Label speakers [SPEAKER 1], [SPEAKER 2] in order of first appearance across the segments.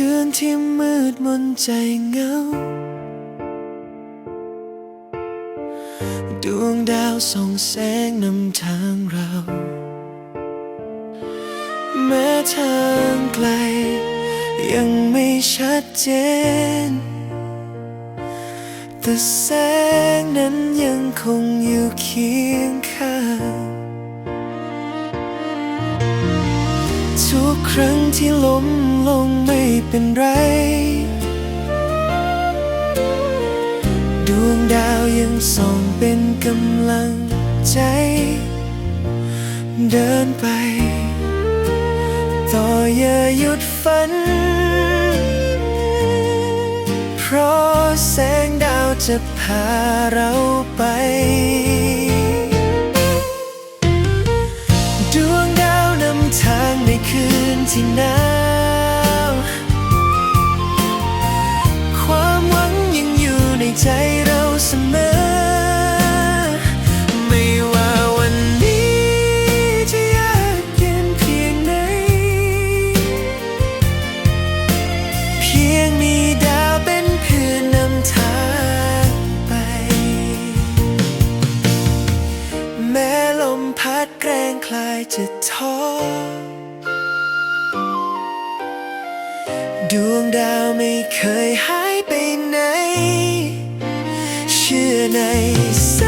[SPEAKER 1] คืนที่มืดมนใจเงา ดวงดาวส่องแสงนำทางเรา แม้ทางไกล ยังไม่ชัดเจน แต่แสงนั้นยังคงอยู่เคียงข้าง กครั้งที่ล้มลงไม่เป็นไร ดวงดาวยังส่องเป็นกำลังใจ เดินไป ต่ออย่าหยุดฝัน เพราะแสงดาวจะพาเราไป คืนที่หนาวความหวังยังอยู่ในใจเราเสมอ ไม่ว่าวันนี้จะยากเย็นเพียงไหน เพียงมีดาวเป็นเพื่อนนำทางไป แม้ลมพัดแกรงคลายจะท้อ ดวงดาวไม่เคยหายไปไหน เชื่อในแส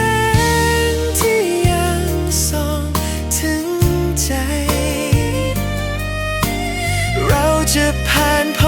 [SPEAKER 1] งที่ยังส่องถึงใจ เราจะผ่านพ้น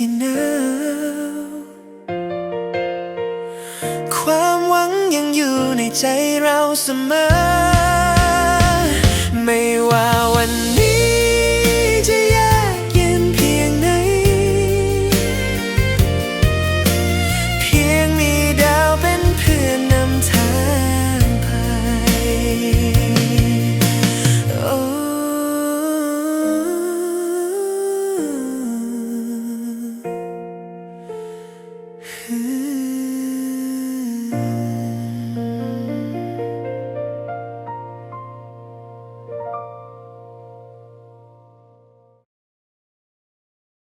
[SPEAKER 1] ที่หนาวความหวังยังอยู่ในใจเราเสมอ ไม่ว่า